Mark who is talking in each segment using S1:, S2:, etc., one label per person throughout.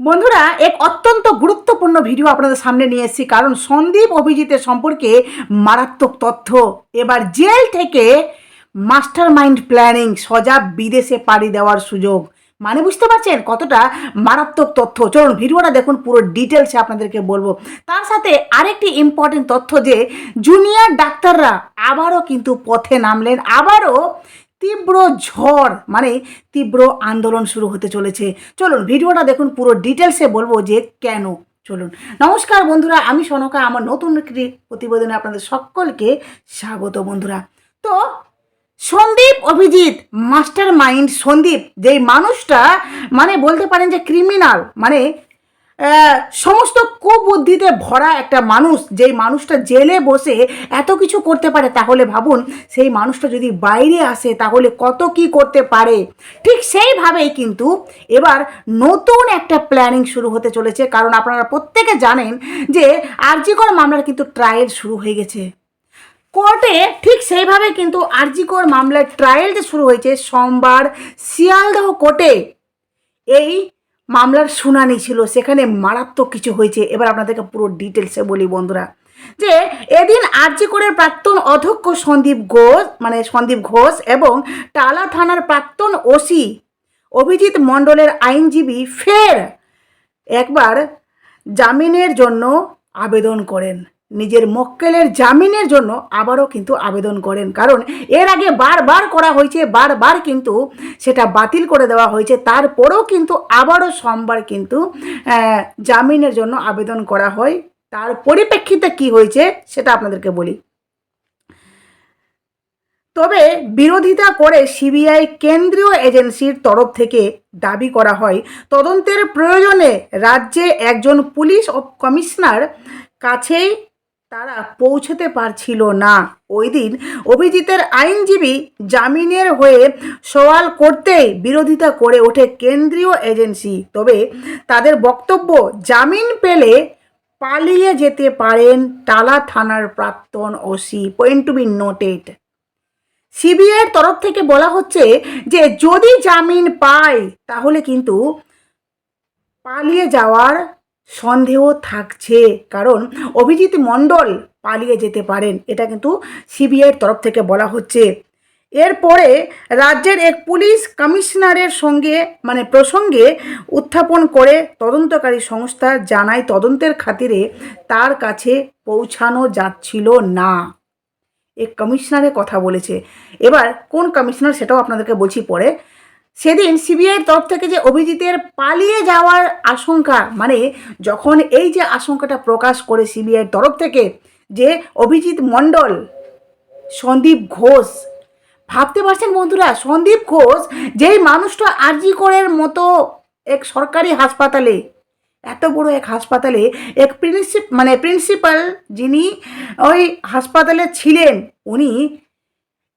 S1: বন্ধুরা, এক অত্যন্ত গুরুত্বপূর্ণ ভিডিও আপনাদের সামনে নিয়ে এসেছি, কারণ সন্দীপ অভিজিতের সম্পর্কে মারাত্মক তথ্য। এবার জেল থেকে মাস্টার মাইন্ড প্ল্যানিং সজাব বিদেশে পাড়ি দেওয়ার সুযোগ। মানে বুঝতে পারছেন কতটা মারাত্মক তথ্য? চলুন ভিডিওটা দেখুন, পুরো ডিটেলসে আপনাদেরকে বলব। তার সাথে আরেকটি ইম্পর্টেন্ট তথ্য যে জুনিয়র ডাক্তাররা আবারও কিন্তু পথে নামলেন, আবারও তীব্র ঝড় মানে তীব্র আন্দোলন শুরু হতে চলেছে। চলুন, ভিডিওটা দেখুন, পুরো ডিটেলসে বলব যে কেন। চলুন। নমস্কার বন্ধুরা, আমি সনকা, আমার নতুন একটি প্রতিবেদনে আপনাদের সকলকে স্বাগত বন্ধুরা। তো, সন্দীপ অভিজিৎ মাস্টার মাইন্ড সন্দীপ, যেই মানুষটা মানে বলতে পারেন যে ক্রিমিনাল মানে সমস্ত কুবুদ্ধিতে ভরা একটা মানুষ, যেই মানুষটা জেলে বসে এত কিছু করতে পারে, তাহলে ভাবুন সেই মানুষটা যদি বাইরে আসে, তাহলে কত কি করতে পারে? ঠিক সেইভাবেই কিন্তু এবার নতুন একটা প্ল্যানিং শুরু হতে চলেছে। কারণ আপনারা প্রত্যেকে জানেন যে আরজিকর মামলার কিন্তু ট্রায়াল শুরু হয়ে গেছে। কোর্টে ঠিক সেইভাবে কিন্তু আরজিকর মামলার ট্রায়াল যে শুরু হয়েছে, সোমবার শিয়ালদহ কোর্টে এই মামলার শুনানি ছিল, সেখানে মারাত্মক কিছু হয়েছে। এবার আপনাদেরকে পুরো ডিটেলসে বলি বন্ধুরা। যে এদিন আরজিকরের প্রাক্তন অধ্যক্ষ সন্দীপ ঘোষ মানে সন্দীপ ঘোষ এবং টালা থানার প্রাক্তন ওসি অভিজিৎ মণ্ডলের আইনজীবী ফের একবার জামিনের জন্য আবেদন করেন। নিজের মক্কেলের জামিনের জন্য আবারও কিন্তু আবেদন করেন। কারণ এর আগে বারবার করা হয়েছে, বারবার কিন্তু সেটা বাতিল করে দেওয়া হয়েছে। তারপরেও কিন্তু আবারও সোমবার কিন্তু জামিনের জন্য আবেদন করা হয়। তার পরিপ্রেক্ষিতে কি হয়েছে সেটা আপনাদেরকে বলি। তবে বিরোধিতা করে সিবিআই কেন্দ্রীয় এজেন্সির তরফ থেকে দাবি করা হয়, তদন্তের প্রয়োজনে রাজ্যে একজন পুলিশ কমিশনার কাছেই তারা পৌঁছতে পারছিল না। ওই দিন অভিজিতের আইনজীবী জামিনের হয়ে সওয়াল করতেই বিরোধিতা করে ওঠে কেন্দ্রীয় এজেন্সি। তবে তাদের বক্তব্য, জামিন পেলে পালিয়ে যেতে পারেন টালা থানার প্রাক্তন OC point to be noted. সিবিআইয়ের তরফ থেকে বলা হচ্ছে যে, যদি জামিন পায়, তাহলে কিন্তু পালিয়ে যাওয়ার সন্দেহ থাকছে, কারণ অভিজিৎ মণ্ডল পালিয়ে যেতে পারেন, এটা কিন্তু সিবিআইয়ের তরফ থেকে বলা হচ্ছে। এরপরে রাজ্যের এক পুলিশ কমিশনারের সঙ্গে মানে প্রসঙ্গে উত্থাপন করে তদন্তকারী সংস্থা জানায়, তদন্তের খাতিরে তার কাছে পৌঁছানো যাচ্ছিল না। এক কমিশনারের কথা বলেছে। এবার কোন কমিশনার সেটাও আপনাদেরকে বলছি পরে। সেদিন সিবিআইয়ের তরফ থেকে যে অভিজিতের পালিয়ে যাওয়ার আশঙ্কা মানে যখন এই যে আশঙ্কাটা প্রকাশ করে সিবিআইয়ের তরফ থেকে যে অভিজিৎ মণ্ডল, সন্দীপ ঘোষ, ভাবতে পারছেন বন্ধুরা, সন্দীপ ঘোষ যেই মানুষটা আরজি করের মতো এক সরকারি হাসপাতালে, এত বড় এক হাসপাতালে, এক প্রিন্সিপ মানে প্রিন্সিপাল যিনি ওই হাসপাতালে ছিলেন, উনি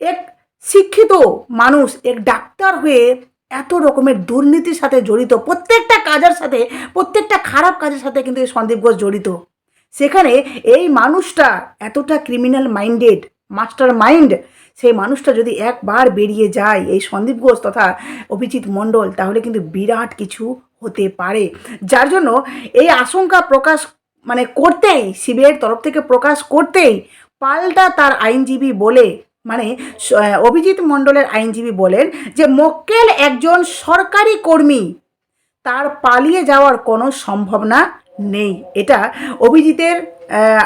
S1: এক শিক্ষিত মানুষ, এক ডাক্তার হয়ে এত রকমের দুর্নীতির সাথে জড়িত, প্রত্যেকটা কাজের সাথে, প্রত্যেকটা খারাপ কাজের সাথে কিন্তু এই সন্দীপ ঘোষ জড়িত। সেখানে এই মানুষটা এতটা ক্রিমিনাল মাইন্ডেড মাস্টার মাইন্ড সেই মানুষটা যদি একবার বেরিয়ে যায় এই সন্দীপ ঘোষ তথা অভিজিৎ মণ্ডল, তাহলে কিন্তু বিরাট কিছু হতে পারে। যার জন্য এই আশঙ্কা প্রকাশ মানে করতেই, সিবিআইয়ের তরফ থেকে প্রকাশ করতেই পাল্টা তার আইনজীবী বলে মানে অভিজিৎ মণ্ডলের আইনজীবী বলেন যে মক্কেল একজন সরকারি কর্মী। তার পালিয়ে যাওয়ার কোনো সম্ভাবনা নেই। এটা অভিজিতের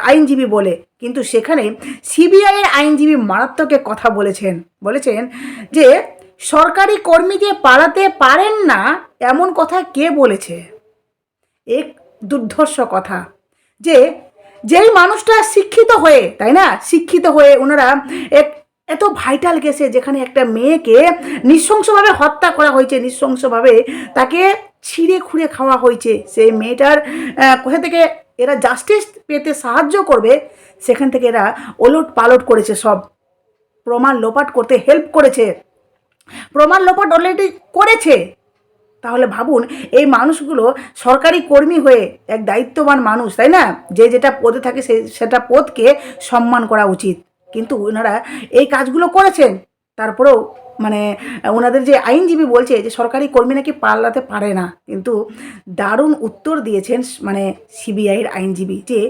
S1: আইনজীবী বলে। কিন্তু সেখানে সিবিআইয়ের আইনজীবী মারাত্মক কথা বলেছেন। বলেছেন যে, সরকারি কর্মী যে পালাতে পারেন না, এমন কথা কে বলেছে? এক দুর্ধর্ষ কথা। যে, যেই মানুষটা শিক্ষিত হয়ে, তাই না? শিক্ষিত হয়ে ওনারা এক এত ভাইটাল গেছে যেখানে একটা মেয়েকে নৃশংসভাবে হত্যা করা হয়েছে, নৃশংসভাবে তাকে ছিঁড়ে খুঁড়ে খাওয়া হয়েছে, সেই মেয়েটার কোথা থেকে এরা জাস্টিস পেতে সাহায্য করবে, সেখান থেকে এরা ওলট পালট করেছে সব। প্রমাণ লোপাট করতে হেল্প করেছে। প্রমাণ লোপাট অলরেডি করেছে। তাহলে ভাবুন, এই মানুষগুলো সরকারি কর্মী হয়ে এক দায়িত্ববান মানুষ, তাই না? যে যেটা পদে থাকে সেই সেটা পদকে সম্মান করা উচিত। কিন্তু ওনারা এই কাজগুলো করেছেন। তারপরেও মানে ওনাদের যে আইনজীবী বলছে যে সরকারি কর্মী নাকি পাল্লাতে পারে না, কিন্তু দারুণ উত্তর দিয়েছেন মানে সিবিআইয়ের আইনজীবী যে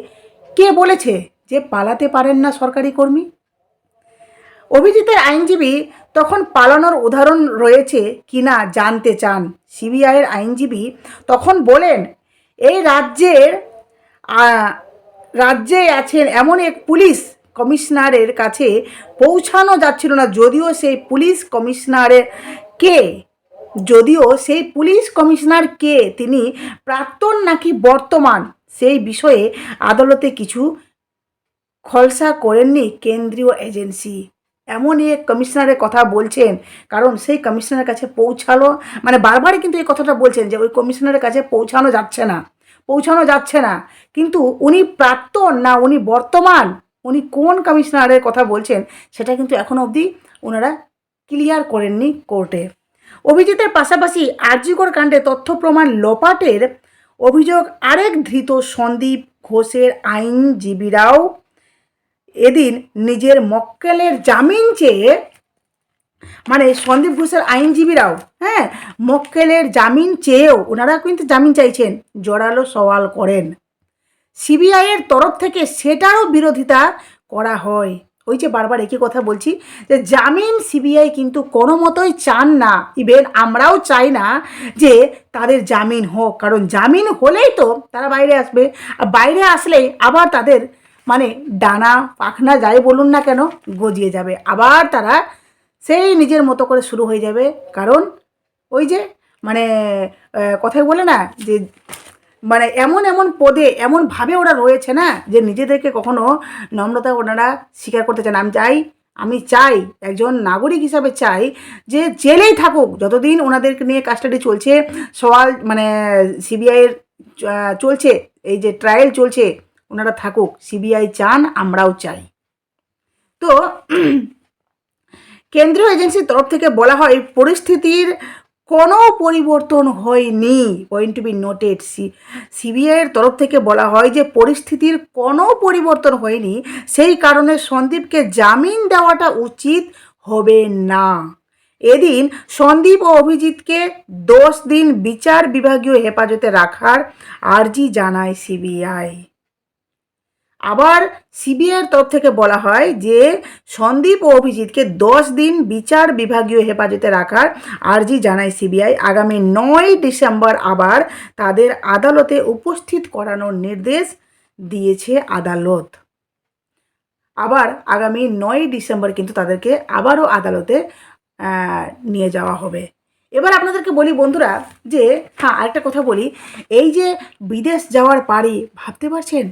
S1: কে বলেছে যে পালাতে পারেন না সরকারি কর্মী? অভিজিতের আইনজীবী তখন পালানোর উদাহরণ রয়েছে কিনা জানতে চান। সিবিআইয়ের আইনজীবী তখন বলেন, এই রাজ্যের রাজ্যে আছেন এমন এক পুলিশ কমিশনারের কাছে পৌঁছানো যাচ্ছিল না। যদিও সেই পুলিশ কমিশনারের কে? যদিও সেই পুলিশ কমিশনার কে? তিনি প্রাক্তন নাকি বর্তমান? সেই বিষয়ে আদালতে কিছু খলসা করেননি কেন্দ্রীয় এজেন্সি। এমনই এক কমিশনারের কথা বলছেন, কারণ সেই কমিশনারের কাছে পৌঁছালো মানে বারবারই কিন্তু এই কথাটা বলছেন যে ওই কমিশনারের কাছে পৌঁছানো যাচ্ছে না, পৌঁছানো যাচ্ছে না। কিন্তু উনি প্রাক্তন না, উনি বর্তমান? উনি কোন কমিশনারের কথা বলছেন সেটা কিন্তু এখনও অবধি ওনারা ক্লিয়ার করেননি কোর্টে। অভিজিতের পাশাপাশি আরজিকর কাণ্ডে তথ্য প্রমাণ লোপাটের অভিযোগ আরেক ধৃত সন্দীপ ঘোষের আইনজীবীরাও এদিন নিজের মক্কেলের জামিন চেয়ে মানে সন্দীপ ঘোষের আইনজীবীরাও হ্যাঁ মক্কেলের জামিন চেয়েও ওনারা কিন্তু জামিন চাইছেন, জোরালো সওয়াল করেন। সিবিআইয়ের তরফ থেকে সেটারও বিরোধিতা করা হয়। ওই যে বারবার একই কথা বলছি যে জামিন সিবিআই কিন্তু কোনো মতোই চান না। ইভেন আমরাও চাই না যে তাদের জামিন হোক। কারণ জামিন হলেই তো তারা বাইরে আসবে। আর বাইরে আসলেই আবার তাদের মানে ডানা পাখনা যাই বলুন না কেন গজিয়ে যাবে। আবার তারা সেই নিজের মতো করে শুরু হয়ে যাবে। কারণ ওই যে মানে কথায় বলে না যে মানে এমন এমন পদে এমনভাবে ওরা রয়েছে না যে নিজেদেরকে কখনো নম্রতা ওনারা স্বীকার করতে চান আমি চাই আমি চাই একজন নাগরিক হিসাবে চাই যে জেলেই থাকুক, যতদিন ওনাদেরকে নিয়ে কাস্টাডি চলছে, সওয়াল মানে সিবিআইয়ের চলছে, এই যে ট্রায়াল চলছে, ওনারা থাকুক সিবিআই চান, আমরাও চাই। তো, কেন্দ্রীয় এজেন্সির তরফ থেকে বলা হয়, পরিস্থিতির কোনো পরিবর্তন হয়নি। Point to be noted C সিবিআইয়ের তরফ থেকে বলা হয় যে, পরিস্থিতির কোনো পরিবর্তন হয়নি। সেই কারণে সন্দীপকে জামিন দেওয়াটা উচিত হবে না। এদিন সন্দীপ ও অভিজিৎকে দশ দিন বিচার বিভাগীয় হেফাজতে রাখার আর্জি জানায় সিবিআই আবার সিবিআইয়ের তরফ থেকে বলা হয় যে সন্দীপ ও অভিজিৎকে দশ দিন বিচার বিভাগীয় হেফাজতে রাখার আর্জি জানায় সিবিআই। আগামী নয় ডিসেম্বর আবার তাদের আদালতে উপস্থিত করানোর নির্দেশ দিয়েছে আদালত। আবার আগামী নয় ডিসেম্বর কিন্তু তাদেরকে আবারও আদালতে নিয়ে যাওয়া হবে। এবার আপনাদেরকে বলি বন্ধুরা যে হ্যাঁ আরেকটা কথা বলি। এই যে বিদেশ যাওয়ার পারি ভাবতে পারছেন?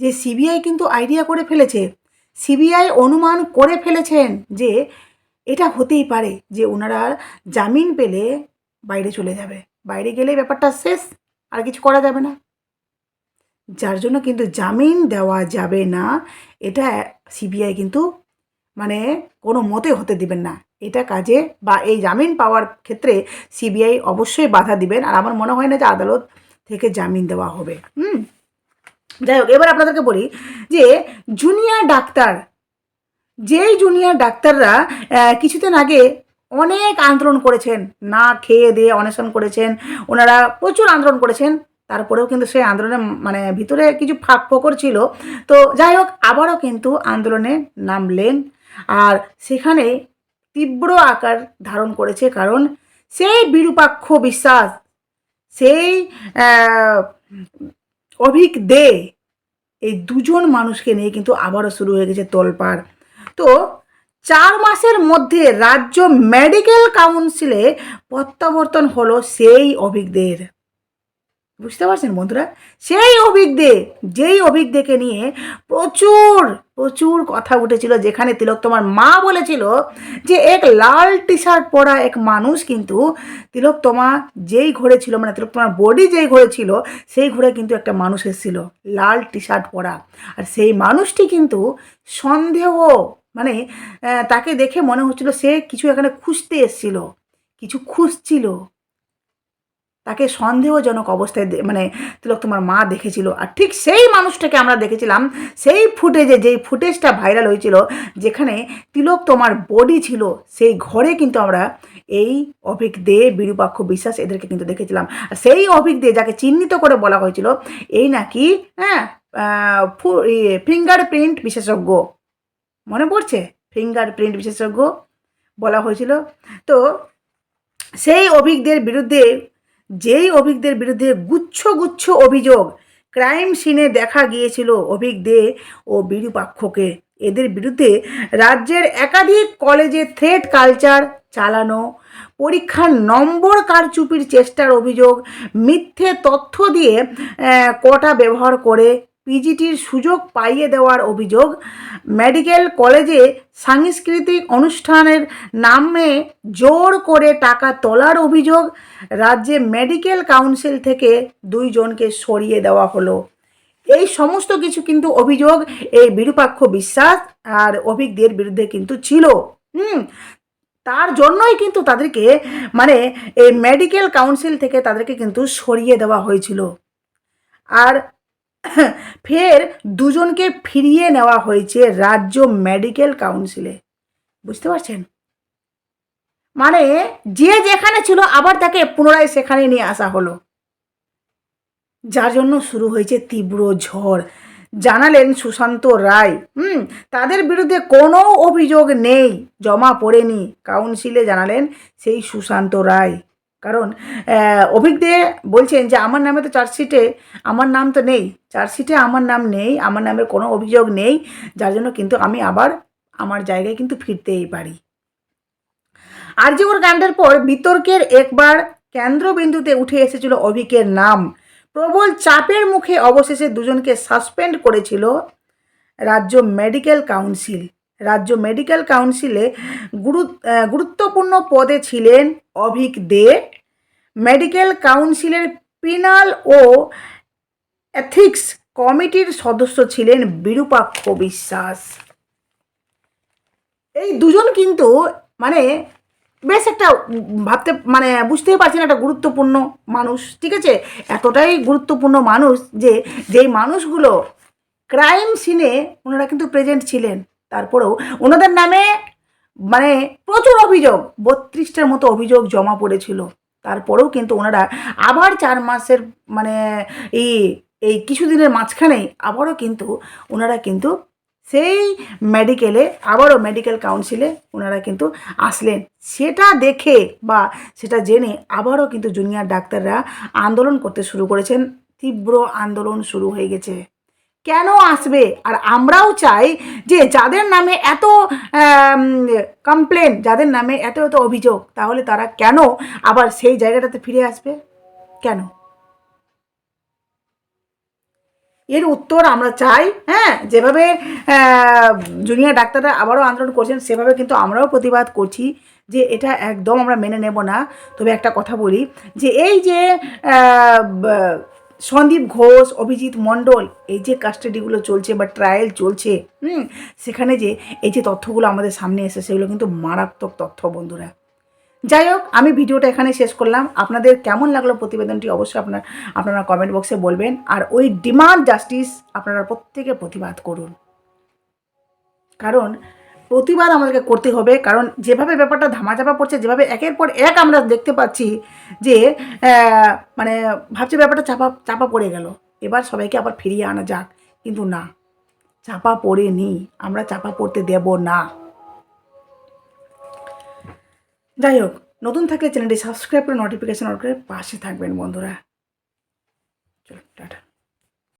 S1: যে সিবিআই কিন্তু আইডিয়া করে ফেলেছে। সিবিআই অনুমান করে ফেলেছেন যে এটা হতেই পারে, যে ওনারা জামিন পেলে বাইরে চলে যাবে। বাইরে গেলে ব্যাপারটা শেষ, আর কিছু করা যাবে না। যার জন্য কিন্তু জামিন দেওয়া যাবে না, এটা সিবিআই কিন্তু মানে কোনো মতে হতে দিবেন না। এটা কাজে বা এই জামিন পাওয়ার ক্ষেত্রে সিবিআই অবশ্যই বাধা দিবেন। আর আমার মনে হয় না যে আদালত থেকে জামিন দেওয়া হবে। হুম? যাই হোক, এবার আপনাদেরকে বলি যে জুনিয়র ডাক্তার, যেই জুনিয়র ডাক্তাররা কিছুদিন আগে অনেক আন্দোলন করেছেন, না খেয়ে দিয়ে অনশন করেছেন, ওনারা প্রচুর আন্দোলন করেছেন, তারপরেও কিন্তু সেই আন্দোলনে মানে ভিতরে কিছু ফাঁক ফোকর ছিল। তো যাই হোক, আবারও কিন্তু আন্দোলনে নামলেন আর সেখানে তীব্র আকার ধারণ করেছে কারণ সেই বিরূপাক্ষ বিশ্বাস, সেই অভিক দে, এই দুজন মানুষকে নিয়ে কিন্তু আবারও শুরু হয়ে গেছে তোলপাড়। তো চার মাসের মধ্যে রাজ্য মেডিকেল কাউন্সিলে প্রত্যাবর্তন হলো সেই অভিজ্ঞদের বুঝতে পারছেন বন্ধুরা? সেই অভিজ্ঞদে যেই অভিজ্ঞদেকে নিয়ে প্রচুর প্রচুর কথা উঠেছিল, যেখানে তিলক তোমার মা বলেছিল যে এক লাল টি শার্ট পরা এক মানুষ কিন্তু তিলক তোমা যেই ঘরে ছিল মানে তিলক তোমার বডি যেই ঘরে ছিল, সেই ঘরে কিন্তু একটা মানুষ এসেছিল, লাল টি শার্ট পরা। আর সেই মানুষটি কিন্তু সন্দেহ মানে তাকে দেখে মনে হচ্ছিল সে কিছু এখানে খুঁজতে এসেছিল, কিছু খুঁজছিল। তাকে সন্দেহজনক অবস্থায় মানে তিলক তোমার মা দেখেছিল। আর ঠিক সেই মানুষটাকে আমরা দেখেছিলাম, সেই ফুটেজে যেই ফুটেজটা ভাইরাল হয়েছিল, যেখানে তিলক তোমার বডি ছিল, সেই ঘরে কিন্তু আমরা এই অভিক দে, বিরূপাক্ষ বিশ্বাস এদেরকে কিন্তু দেখেছিলাম। আর সেই অভিক দে যাকে চিহ্নিত করে বলা হয়েছিল, এই নাকি হ্যাঁ ফিঙ্গার প্রিন্ট বিশেষজ্ঞ। মনে পড়ছে? ফিঙ্গার প্রিন্ট বিশেষজ্ঞ বলা হয়েছিল। তো সেই অভিজ্ঞদের বিরুদ্ধে যেই অভিজ্ঞদের বিরুদ্ধে গুচ্ছ গুচ্ছ অভিযোগ, ক্রাইম সিনে দেখা গিয়েছিল অভিক দে ও বিরূপাক্ষকে। এদের বিরুদ্ধে রাজ্যের একাধিক কলেজে থ্রেট কালচার চালানো, পরীক্ষার নম্বর কারচুপির চেষ্টার অভিযোগ, মিথ্যে তথ্য দিয়ে কটা ব্যবহার করে পিজিটির সুযোগ পাইয়ে দেওয়ার অভিযোগ। মেডিকেল কলেজে সাংস্কৃতিক অনুষ্ঠানের নামে জোর করে টাকা তোলার অভিযোগ রাজ্যে মেডিকেল কাউন্সিল থেকে দুইজনকে সরিয়ে দেওয়া হলো। এই সমস্ত কিছু কিন্তু অভিযোগ এই বিরূপাক্ষ বিশ্বাস আর অভিজ্ঞদের বিরুদ্ধে কিন্তু ছিল। হুম, তার জন্যই কিন্তু তাদেরকে মানে এই মেডিকেল কাউন্সিল থেকে তাদেরকে কিন্তু সরিয়ে দেওয়া হয়েছিল। আর ফের দুজনকে ফিরিয়ে নেওয়া হয়েছে রাজ্য মেডিকেল কাউন্সিলে। বুঝতে পারছেন? মানে যে যেখানে ছিল আবার তাকে পুনরায় সেখানে নিয়ে আসা হলো। যার জন্য শুরু হয়েছে তীব্র ঝড়। জানালেন সুশান্ত রায়, হুম, তাদের বিরুদ্ধে কোনো অভিযোগ নেই, জমা পড়েনি। কাউন্সিলে জানালেন সেই সুশান্ত রায়। কারণ আহ, অভিজ্ঞদে বলছেন যে আমার নামে তো চার্জশিটে আমার নাম তো নেই। চার্জশিটে আমার নাম নেই আমার নামের কোনো অভিযোগ নেই। যার জন্য কিন্তু আমি আবার আমার জায়গায় কিন্তু ফিরতেই পারি। আরজিকর কাণ্ডের পর বিতর্কের একবার কেন্দ্রবিন্দুতে উঠে এসেছিল অভিকের নাম। প্রবল চাপের মুখে অবশেষে দুজনকে সাসপেন্ড করেছিল রাজ্য মেডিকেল কাউন্সিল। রাজ্য মেডিকেল কাউন্সিলে গুরু গুরুত্বপূর্ণ পদে ছিলেন অভিক দে। মেডিকেল কাউন্সিলের পিনাল ও এথিক্স কমিটির সদস্য ছিলেন বিরূপাক্ষ বিশ্বাস। এই দুজন কিন্তু মানে বেশ একটা ভাবতে মানে বুঝতেই পারছেন একটা গুরুত্বপূর্ণ মানুষ, ঠিক আছে? এতটাই গুরুত্বপূর্ণ মানুষ যে, যেই মানুষগুলো ক্রাইম সিনে ওনারা কিন্তু প্রেজেন্ট ছিলেন। তারপরেও ওনাদের নামে মানে প্রচুর অভিযোগ, বত্রিশটার মতো অভিযোগ জমা পড়েছিল। তারপরেও কিন্তু ওনারা আবার চার মাসের মানে এই এই কিছুদিনের মাঝখানেই আবারও কিন্তু ওনারা কিন্তু সেই মেডিকেলে, আবারও মেডিকেল কাউন্সিলে ওনারা কিন্তু আসলেন। সেটা দেখে বা সেটা জেনে আবারও কিন্তু জুনিয়র ডাক্তাররা আন্দোলন করতে শুরু করেছেন। তীব্র আন্দোলন শুরু হয়ে গেছে। কেন আসবে? আর আমরাও চাই যে যাদের নামে এত কমপ্লেন যাদের নামে এত এত অভিযোগ, তাহলে তারা কেন আবার সেই জায়গাটাতে ফিরে আসবে? কেন? এর উত্তর আমরা চাই হ্যাঁ? যেভাবে জুনিয়র ডাক্তাররা আবারও আন্দোলন করছেন, সেভাবে কিন্তু আমরাও প্রতিবাদ করছি যে এটা একদম আমরা মেনে নেব না। তবে একটা কথা বলি যে এই যে সন্দীপ ঘোষ, অভিজিৎ মণ্ডল, এই যে কাস্টাডিগুলো চলছে বা ট্রায়াল চলছে, হুম, সেখানে যে এই যে তথ্যগুলো আমাদের সামনে এসে সেগুলো কিন্তু মারাত্মক তথ্য বন্ধুরা। যাই হোক, আমি ভিডিওটা এখানে শেষ করলাম। আপনাদের কেমন লাগল প্রতিবেদনটি অবশ্যই আপনার, আপনারা কমেন্ট বক্সে বলবেন। আর ওই ডিমান্ড জাস্টিস আপনারা প্রত্যেকে প্রতিবাদ করুন। কারণ প্রতিবাদ আমাদেরকে করতে হবে, কারণ যেভাবে ব্যাপারটা ধামাচাপা পড়ছে, যেভাবে একের পর এক আমরা দেখতে পাচ্ছি যে মানে ভাবছি ব্যাপারটা চাপা চাপা পড়ে গেল। এবার সবাইকে আবার ফিরিয়ে আনা যাক, কিন্তু না, চাপা পড়েনি, আমরা চাপা পড়তে দেব না। যাই হোক, নতুন থাকলে চ্যানেলটি সাবস্ক্রাইব করে নোটিফিকেশন অন পাশে থাকবেন বন্ধুরা।